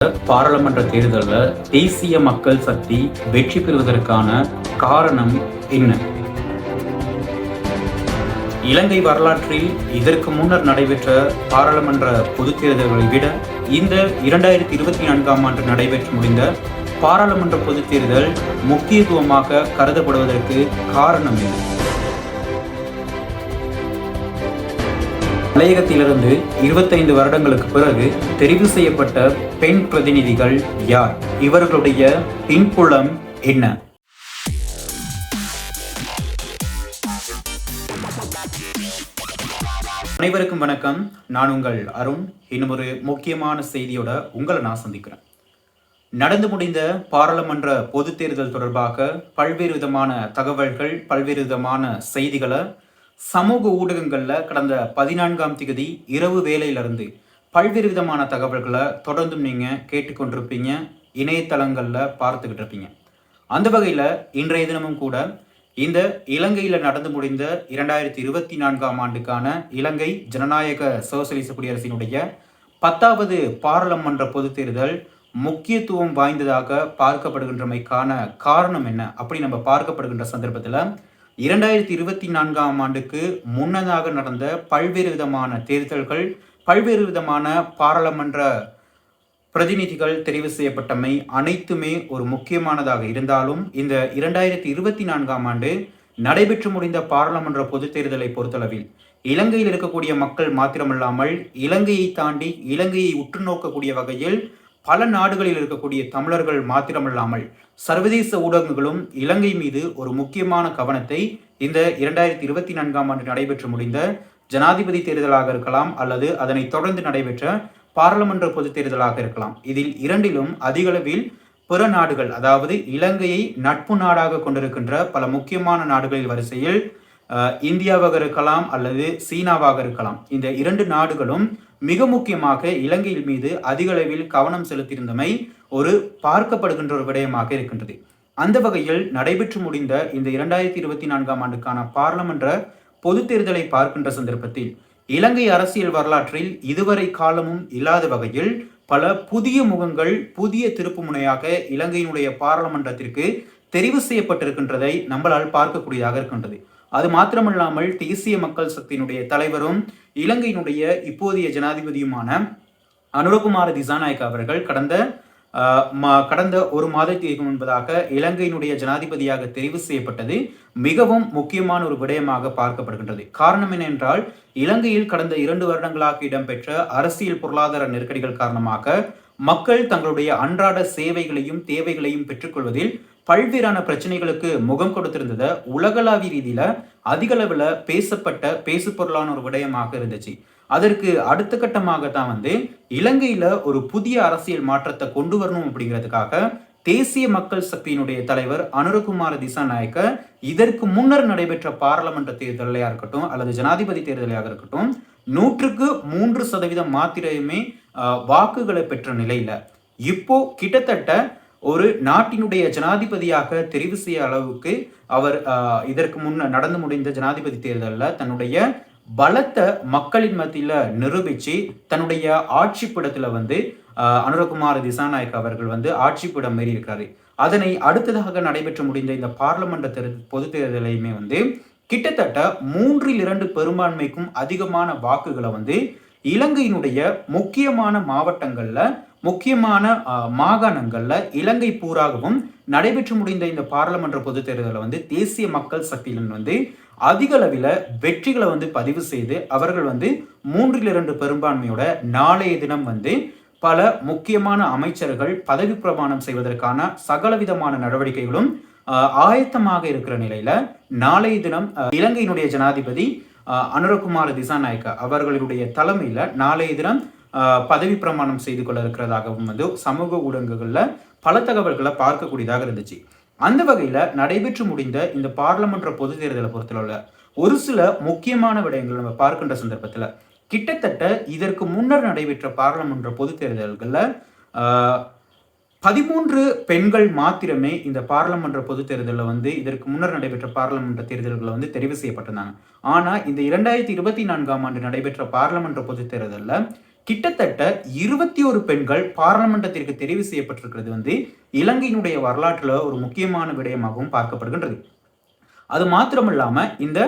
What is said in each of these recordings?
பாராளுமன்ற தேர்தலில் தேசிய மக்கள் சக்தி வெற்றி பெறுவதற்கான காரணம் என்ன? இலங்கை வரலாற்றில் இதற்கு முன்னர் நடைபெற்ற பாராளுமன்ற பொதுத் தேர்தல்களை விட இந்த இரண்டாயிரத்தி இருபத்தி நான்காம் ஆண்டு நடைபெற்று முடிந்த பாராளுமன்ற பொதுத் தேர்தல் முக்கியத்துவமாக கருதப்படுவதற்கு காரணம் என்ன? மலையகத்திலிருந்து இருபத்தைந்து வருடங்களுக்கு பிறகு தெரிவு செய்யப்பட்ட பெண் பிரதிநிதிகள் யார்? இவர்களுடைய பின்புலம் என்ன? அனைவருக்கும் வணக்கம். நான் உங்கள் அருண். இன்னும் ஒரு முக்கியமான செய்தியோட உங்களை நான் சந்திக்கிறேன். நடந்து முடிந்த பாராளுமன்ற பொதுத் தேர்தல் தொடர்பாக பல்வேறு விதமான தகவல்கள் பல்வேறு விதமான செய்திகளை சமூக ஊடகங்களில் கடந்த பதினான்காம் திகதி இரவு வேலையிலிருந்து பல்வேறு விதமான தகவல்களை தொடர்ந்தும் நீங்கள் கேட்டுக்கொண்டிருப்பீங்க இணையதளங்களில் பார்த்துக்கிட்டு இருப்பீங்க. அந்த வகையில் இன்றைய தினமும் கூட இந்த இலங்கையில் நடந்து முடிந்த இரண்டாயிரத்தி இருபத்தி நான்காம் ஆண்டுக்கான இலங்கை ஜனநாயக சோசலிச குடியரசினுடைய பத்தாவது பாராளுமன்ற பொதுத் தேர்தல் முக்கியத்துவம் வாய்ந்ததாக பார்க்கப்படுகின்றமைக்கான காரணம் என்ன? அப்படி நம்ம பார்க்கப்படுகின்ற சந்தர்ப்பத்தில் இரண்டாயிரத்தி இருபத்தி நான்காம் ஆண்டுக்கு முன்னதாக நடந்த பல்வேறு விதமான தேர்தல்கள் பல்வேறு விதமான பாராளுமன்ற பிரதிநிதிகள் தெரிவு செய்யப்பட்டமை அனைத்துமே ஒரு முக்கியமானதாக இருந்தாலும் இந்த இரண்டாயிரத்தி இருபத்தி நான்காம் ஆண்டு நடைபெற்று முடிந்த பாராளுமன்ற பொது தேர்தலை பொறுத்தளவில் இலங்கையில் இருக்கக்கூடிய மக்கள் மாத்திரமல்லாமல் இலங்கையை தாண்டி இலங்கையை உற்று நோக்கக்கூடிய வகையில் பல நாடுகளில் இருக்கக்கூடிய தமிழர்கள் மாத்திரமல்லாமல் சர்வதேச ஊடகங்களும் இலங்கை மீது ஒரு முக்கியமான கவனத்தை இந்த இரண்டாயிரத்தி இருபத்தி நான்காம் ஆண்டு நடைபெற்று முடிந்த ஜனாதிபதி தேர்தலாக இருக்கலாம் அல்லது அதனை தொடர்ந்து நடைபெற்ற பாராளுமன்ற பொதுத் தேர்தலாக இருக்கலாம். இதில் இரண்டிலும் அதிகளவில் பிற நாடுகள் அதாவது இலங்கையை நட்பு நாடாக கொண்டிருக்கின்ற பல முக்கியமான நாடுகளின் வரிசையில் இந்தியாவாக இருக்கலாம் அல்லது சீனாவாக இருக்கலாம். இந்த இரண்டு நாடுகளும் மிக முக்கியமாக இலங்கையின் மீது அதிகளவில் கவனம் செலுத்தியிருந்தமை ஒரு பார்க்கப்படுகின்ற ஒரு விடயமாக இருக்கின்றது. அந்த வகையில் நடைபெற்று முடிந்த இந்த இரண்டாயிரத்தி இருபத்தி நான்காம் ஆண்டுக்கான பார்லமென்ற பொது தேர்தலை பார்க்கின்ற சந்தர்ப்பத்தில் இலங்கை அரசியல் வரலாற்றில் இதுவரை காலமும் இல்லாத வகையில் பல புதிய முகங்கள் புதிய திருப்புமுனையாக இலங்கையினுடைய பாராளுமன்றத்திற்கு தெரிவு செய்யப்பட்டிருக்கின்றதை நம்மளால் பார்க்கக்கூடியதாக இருக்கின்றது. அது மாத்திரமல்லாமல் தேசிய மக்கள் சக்தியினுடைய தலைவரும் இலங்கையினுடைய இப்போதைய ஜனாதிபதியுமான அனுரகுமார திசாநாயக் அவர்கள் கடந்த கடந்த ஒரு மாதத்திற்கு முன்பதாக இலங்கையினுடைய ஜனாதிபதியாக தெரிவு செய்யப்பட்டது மிகவும் முக்கியமான ஒரு விடயமாக பார்க்கப்படுகின்றது. காரணம் என்னென்றால் இலங்கையில் கடந்த இரண்டு வருடங்களாக இடம்பெற்ற அரசியல் பொருளாதார நெருக்கடிகள் காரணமாக மக்கள் தங்களுடைய அன்றாட சேவைகளையும் தேவைகளையும் பெற்றுக்கொள்வதில் பல்வேறான பிரச்சனைகளுக்கு முகம் கொடுத்திருந்ததை உலகளாவிய ரீதியில அதிக அளவில் பேசப்பட்ட பேசு பொருளான ஒரு விடயமாக இருந்துச்சு. அதற்கு அடுத்த கட்டமாக தான் வந்து இலங்கையில ஒரு புதிய அரசியல் மாற்றத்தை கொண்டு வரணும் அப்படிங்கிறதுக்காக தேசிய மக்கள் சக்தியினுடைய தலைவர் அனுரகுமார திசாநாயக்க இதற்கு முன்னர் நடைபெற்ற பாராளுமன்ற தேர்தலையா இருக்கட்டும் அல்லது ஜனாதிபதி தேர்தலையாக இருக்கட்டும் நூற்றுக்கு மூன்று சதவீதம் மாத்திரமே வாக்குகளை பெற்ற நிலையில. இப்போ கிட்டத்தட்ட ஒரு நாட்டினுடைய ஜனாதிபதியாக தெரிவு செய்ய அளவுக்கு அவர் இதற்கு முன்ன நடந்து முடிந்த ஜனாதிபதி தேர்தலில் தன்னுடைய பலத்தை மக்களின் மத்தியில் நிரூபித்து தன்னுடைய ஆட்சிப்பிடத்தில் வந்து அனுரகுமார் திசாநாயக் அவர்கள் வந்து ஆட்சிப்பிடம் மீறி இருக்காரு அதனை அடுத்ததாக நடைபெற்று முடிந்த இந்த பார்லமெண்ட் தெரு பொது தேர்தலையுமே வந்து கிட்டத்தட்ட மூன்றில் இரண்டு பெரும்பான்மைக்கும் அதிகமான வாக்குகளை வந்து இலங்கையினுடைய முக்கியமான மாவட்டங்களில் முக்கியமான மாகாணங்களில் இலங்கை பூராகவும் நடைபெற்று முடிந்த இந்த பாராளுமன்ற பொதுத் தேர்தலில் வந்து தேசிய மக்கள் சக்தியினர் வந்து அதிக அளவில் வெற்றிகளை வந்து பதிவு செய்து அவர்கள் வந்து மூன்றில் இரண்டு பெரும்பான்மையோட நாளைய தினம் வந்து பல முக்கியமான அமைச்சர்கள் பதவி பிரமாணம் செய்வதற்கான சகலவிதமான நடவடிக்கைகளும் ஆயத்தமாக இருக்கிற நிலையில நாளைய தினம் இலங்கையினுடைய ஜனாதிபதி அனுரகுமார திசாநாயக்க அவர்களுடைய தலைமையில நாளைய தினம் பதவி பிரமாணம் செய்து கொள்ள இருக்கிறதாகவும் வந்து சமூக ஊடகங்களில் பல தகவல்களை பார்க்கக்கூடியதாக இருந்துச்சு. அந்த வகையில் நடைபெற்று முடிந்த இந்த பாராளுமன்ற பொது தேர்தலை பொறுத்தளவில் ஒரு சில முக்கியமான விடயங்கள் நம்ம பார்க்கின்ற சந்தர்ப்பத்தில் கிட்டத்தட்ட இதற்கு முன்னர் நடைபெற்ற பாராளுமன்ற பொது தேர்தல்களில் பதிமூன்று பெண்கள் மாத்திரமே இந்த பாராளுமன்ற பொது தேர்தலில் வந்து இதற்கு முன்னர் நடைபெற்ற பாராளுமன்ற தேர்தல்களில் வந்து தெரிவு செய்யப்பட்டிருந்தாங்க. ஆனால் இந்த இரண்டாயிரத்தி இருபத்தி நான்காம் ஆண்டு நடைபெற்ற பாராளுமன்ற பொது தேர்தலில் கிட்டத்தட்ட இருபத்தி ஒரு பெண்கள் பாராளுமன்றத்திற்கு தெரிவு செய்யப்பட்டிருக்கிறது வந்து இலங்கையினுடைய வரலாற்றில் ஒரு முக்கியமான விடயமாகவும் பார்க்கப்படுகின்றது. அது மாத்திரமில்லாம இந்த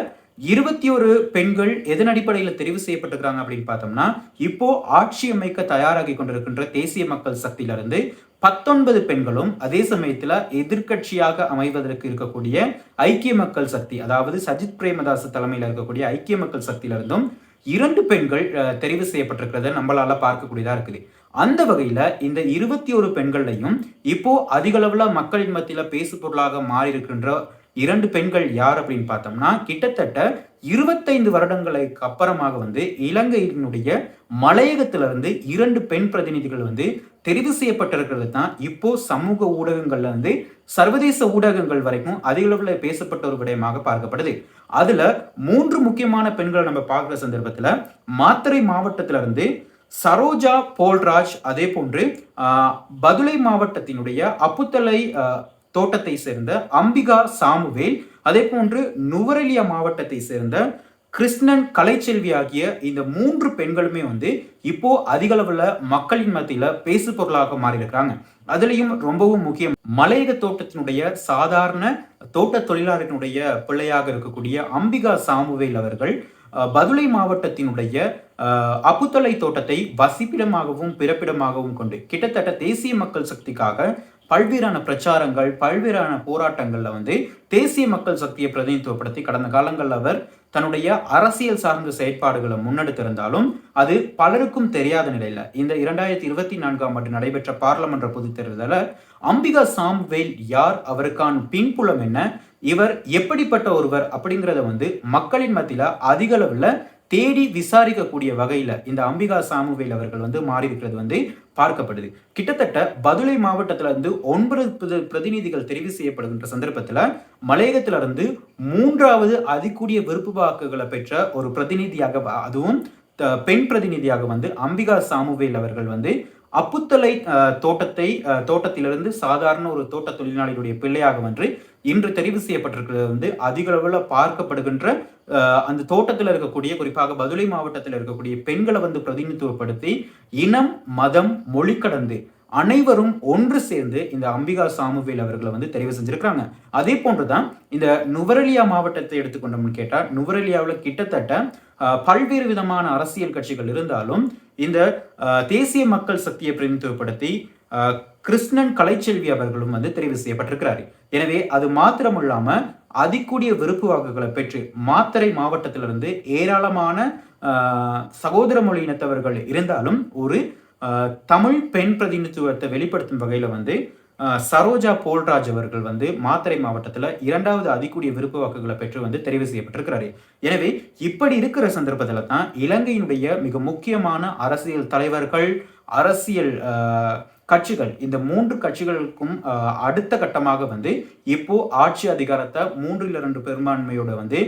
இருபத்தி ஒரு பெண்கள் எதன் அடிப்படையில் தெரிவு செய்யப்பட்டிருக்கிறாங்க அப்படின்னு பார்த்தோம்னா இப்போ ஆட்சி அமைக்க தயாராகி கொண்டிருக்கின்ற தேசிய மக்கள் சக்தியிலிருந்து பத்தொன்பது பெண்களும் அதே சமயத்துல எதிர்கட்சியாக அமைவதற்கு இருக்கக்கூடிய ஐக்கிய மக்கள் சக்தி அதாவது சஜித் பிரேமதாஸ் தலைமையில் இருக்கக்கூடிய ஐக்கிய மக்கள் சக்தியிலிருந்தும் இரண்டு பெண்கள் தெரிவு செய்யப்பட்டிருக்கிறத நம்மளால பார்க்கக்கூடியதா இருக்குது. அந்த வகையில இந்த இருபத்தி ஒரு பெண்கள்லையும் இப்போ அதிக அளவுல மக்களின் மத்தியில பேசு பொருளாக மாறி இருக்கின்ற இரண்டு பெண்கள் யார் அப்படின்னு பார்த்தோம்னா கிட்டத்தட்ட இருபத்தைந்து வருடங்களுக்கு அப்புறமாக வந்து இலங்கையினுடைய மலையகத்திலிருந்து இரண்டு பெண் பிரதிநிதிகள் வந்து தெரிவு செய்யப்பட்டிருக்கிறது தான். இப்போ சமூக ஊடகங்கள்ல இருந்து சர்வதேச ஊடகங்கள் வரைக்கும் அதிக அளவில் பேசப்பட்ட ஒரு விடயமாக பார்க்கப்படுது. அதுல மூன்று முக்கியமான பெண்களை நம்ம பார்க்குற சந்தர்ப்பத்துல மாத்தறை மாவட்டத்தில இருந்து சரோஜா போல்ராஜ் அதே போன்று பதுளை மாவட்டத்தினுடைய அப்புத்தலை தோட்டத்தை சேர்ந்த அம்பிகா சாமுவேல் அதே போன்று நுவரெலியா மாவட்டத்தை சேர்ந்த கிருஷ்ணன் கலைச்செல்வி ஆகிய இந்த மூன்று பெண்களுமே வந்து இப்போ அதிக அளவுல மக்களின் மத்தியில பேசு பொருளாக மாறி அதுலயும் ரொம்பவும் முக்கியம் மலையக தோட்டத்தினுடைய சாதாரண தோட்ட தொழிலாளர்களுடைய பிள்ளையாக இருக்கக்கூடிய அம்பிகா சாமுவேல் அவர்கள் பதுளை மாவட்டத்தினுடைய அப்புத்தலை தோட்டத்தை வசிப்பிடமாகவும் பிறப்பிடமாகவும் கொண்டு கிட்டத்தட்ட தேசிய மக்கள் சக்திக்காக பல்வேறான பிரச்சாரங்கள் பல்வேறான போராட்டங்களில் வந்து தேசிய மக்கள் சக்தியை பிரதிநிதித்துவப்படுத்தி கடந்த காலங்களில் அவர் தன்னுடைய அரசியல் சார்ந்த செயற்பாடுகளை முன்னெடுத்திருந்தாலும் அது பலருக்கும் தெரியாத நிலையில் இந்த இரண்டாயிரத்தி இருபத்தி நான்காம் ஆண்டு நடைபெற்ற பாராளுமன்ற பொதுத் தேர்தலில் அம்பிகா சாம்வேல் யார் அவருக்கான பின்புலம் என்ன இவர் எப்படிப்பட்ட ஒருவர் அப்படிங்கிறத வந்து மக்களின் மத்தியில் அதிக அளவில் தேடி விசாரிக்கக்கூடிய வகையில் இந்த அம்பிகா சாமுவேல் அவர்கள் வந்து மாறி இருக்கிறது வந்து பார்க்கப்படுது. கிட்டத்தட்ட பதுளை மாவட்டத்திலிருந்து ஒன்பது பிரதிநிதிகள் தெரிவு செய்யப்படுகின்ற சந்தர்ப்பத்தில் மலையகத்திலிருந்து மூன்றாவது அதிகூடிய விருப்பு வாக்குகளை பெற்ற ஒரு பிரதிநிதியாக அதுவும் பெண் பிரதிநிதியாக வந்து அம்பிகா சாமுவேல் அவர்கள் வந்து அப்புத்தலை தோட்டத்தை தோட்டத்திலிருந்து சாதாரண ஒரு தோட்ட தொழிலாளிகளுடைய பிள்ளையாக வந்து இன்று தெரிவு செய்யப்பட்டிருக்கிறது வந்து அதிக அளவில் பார்க்கப்படுகின்ற அந்த தோட்டத்தில் இருக்கக்கூடிய குறிப்பாக பதுளை மாவட்டத்தில் இருக்கக்கூடிய பெண்களை வந்து பிரதிநிதித்துவப்படுத்தி இனம் மதம் மொழி கடந்து அனைவரும் ஒன்று சேர்ந்து இந்த அம்பிகா சாமுவேல் அவர்களை வந்து தெரிவு செஞ்சிருக்கிறாங்க. அதே போன்றுதான் இந்த நுவரலியா மாவட்டத்தை எடுத்துக்கொண்டோம்னு கேட்டால் நுவரலியாவில் கிட்டத்தட்ட பல்வேறு விதமான அரசியல் கட்சிகள் இருந்தாலும் இந்த தேசிய மக்கள் சக்தியை பிரதிநிதித்துவப்படுத்தி கிருஷ்ணன் கலைச்செல்வி அவர்களும் வந்து தெரிவு செய்யப்பட்டிருக்கிறார். எனவே அது மாத்திரமில்லாம அதிகூடிய விருப்பு வாக்குகளை பெற்று மாத்தரை மாவட்டத்திலிருந்து ஏராளமான சகோதர மொழியினத்தவர்கள் இருந்தாலும் ஒரு தமிழ் பெண் பிரதிநிதித்துவத்தை வெளிப்படுத்தும் வகையில் வந்து சரோஜா போல்ராஜ் அவர்கள் வந்து மாத்தரை மாவட்டத்தில் இரண்டாவது அதிகூடிய விருப்ப வாக்குகளை பெற்று வந்து தெரிவு செய்யப்பட்டிருக்கிறாரு. எனவே இப்படி இருக்கிற சந்தர்ப்பத்தில் தான் இலங்கையினுடைய மிக முக்கியமான அரசியல் தலைவர்கள் அரசியல் கட்சிகள் இந்த மூன்று கட்சிகளுக்கும் அடுத்த கட்டமாக வந்து இப்போ ஆட்சி அதிகாரத்தை மூன்றில் இரண்டு பெரும்பான்மையோட வந்து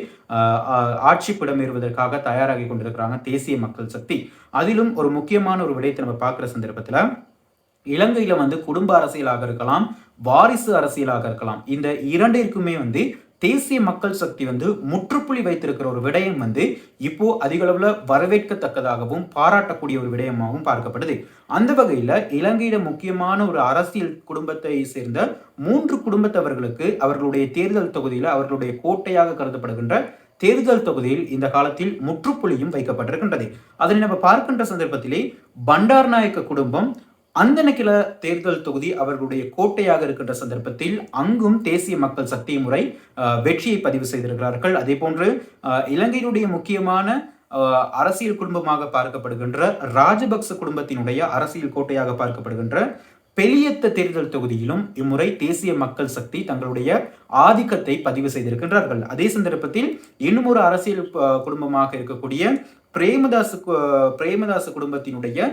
ஆட்சி பிடமேறுவதற்காக தயாராகி கொண்டிருக்கிறாங்க தேசிய மக்கள் சக்தி. அதிலும் ஒரு முக்கியமான ஒரு விடயத்தை நம்ம பார்க்குற சந்தர்ப்பத்தில் இலங்கையில் வந்து குடும்ப அரசியலாக இருக்கலாம் வாரிசு அரசியலாக இருக்கலாம். இந்த இரண்டிற்குமே வந்து தேசிய மக்கள் சக்தி வந்து முற்றுப்புள்ளி வைத்திருக்கிற ஒரு விடயம் வந்து இப்போ அதிகளவில் வரவேற்கத்தக்கதாகவும் பாராட்டக்கூடிய ஒரு விடயமாகவும் பார்க்கப்படுது. அந்த வகையில் இலங்கையில முக்கியமான ஒரு அரசியல் குடும்பத்தை சேர்ந்த மூன்று குடும்பத்தவர்களுக்கு அவர்களுடைய தேர்தல் தொகுதியில் அவர்களுடைய கோட்டையாக கருதப்படுகின்ற தேர்தல் தொகுதியில் இந்த காலத்தில் முற்றுப்புள்ளியும் வைக்கப்பட்டிருக்கின்றது. அதனை நம்ம பார்க்கின்ற சந்தர்ப்பத்திலே பண்டார் நாயக்க குடும்பம் அந்தனக்கில தேர்தல் தொகுதி அவர்களுடைய கோட்டையாக இருக்கின்ற சந்தர்ப்பத்தில் அங்கும் தேசிய மக்கள் சக்தி முறை வெற்றியை பதிவு செய்திருக்கிறார்கள். அதே போன்று இலங்கையினுடைய முக்கியமான அரசியல் குடும்பமாக பார்க்கப்படுகின்ற ராஜபக்ச குடும்பத்தினுடைய அரசியல் கோட்டையாக பார்க்கப்படுகின்ற பெலியத்த தேர்தல் தொகுதியிலும் இம்முறை தேசிய மக்கள் சக்தி தங்களுடைய ஆதிக்கத்தை பதிவு செய்திருக்கின்றார்கள். அதே சந்தர்ப்பத்தில் இன்னும் ஒரு அரசியல் குடும்பமாக இருக்கக்கூடிய பிரேமதாஸ் பிரேமதாச குடும்பத்தினுடைய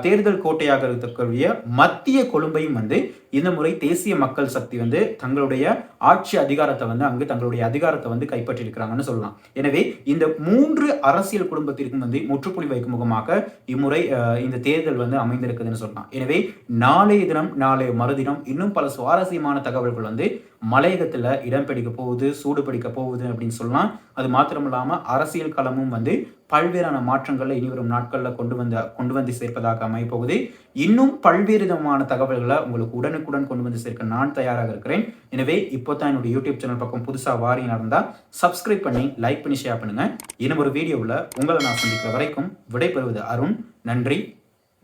தேர்தல் கோட்டையாக இருக்கக்கூடிய மத்திய கொழும்பையும் வந்து இந்த முறை தேசிய மக்கள் சக்தி வந்து தங்களுடைய ஆட்சி அதிகாரத்தை வந்து அங்கு தங்களுடைய அதிகாரத்தை வந்து கைப்பற்றியிருக்கிறாங்கன்னு சொல்லலாம். எனவே இந்த மூன்று அரசியல் குடும்பத்திற்கும் வந்து முற்றுப்புள்ளி வைக்கும் முகமாக இம்முறை இந்த தேர்தல் வந்து அமைந்திருக்குதுன்னு சொல்லலாம். எனவே நாளைய தினம் நாளைய மறுதினம் இன்னும் பல சுவாரஸ்யமான தகவல்கள் வந்து மலையகத்தில் இடம் பிடிக்க போகுது சூடு பிடிக்க போகுது அப்படின்னு சொல்லலாம். அது மாத்திரம் இல்லாமல் அரசியல் களமும் வந்து பல்வேறான மாற்றங்களை இனிவரும் நாட்களில் கொண்டு வந்து கொண்டு வந்து சேர்ப்பதாக அமையப்போகுது இன்னும் பல்வேறு விதமான தகவல்களை உங்களுக்கு உடனுக்குடன் கொண்டு வந்து சேர்க்க நான் தயாராக இருக்கிறேன். எனவே இப்போ தான் என்னுடைய யூடியூப் சேனல் பக்கம் புதுசாக வாரி நடந்தால் சப்ஸ்கிரைப் பண்ணி லைக் பண்ணி ஷேர் பண்ணுங்க. இன்னும் ஒரு வீடியோவில் உங்களை நான் சந்திக்கிற வரைக்கும் விடைபெறுவது அருண். நன்றி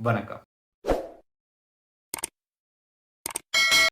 வணக்கம்.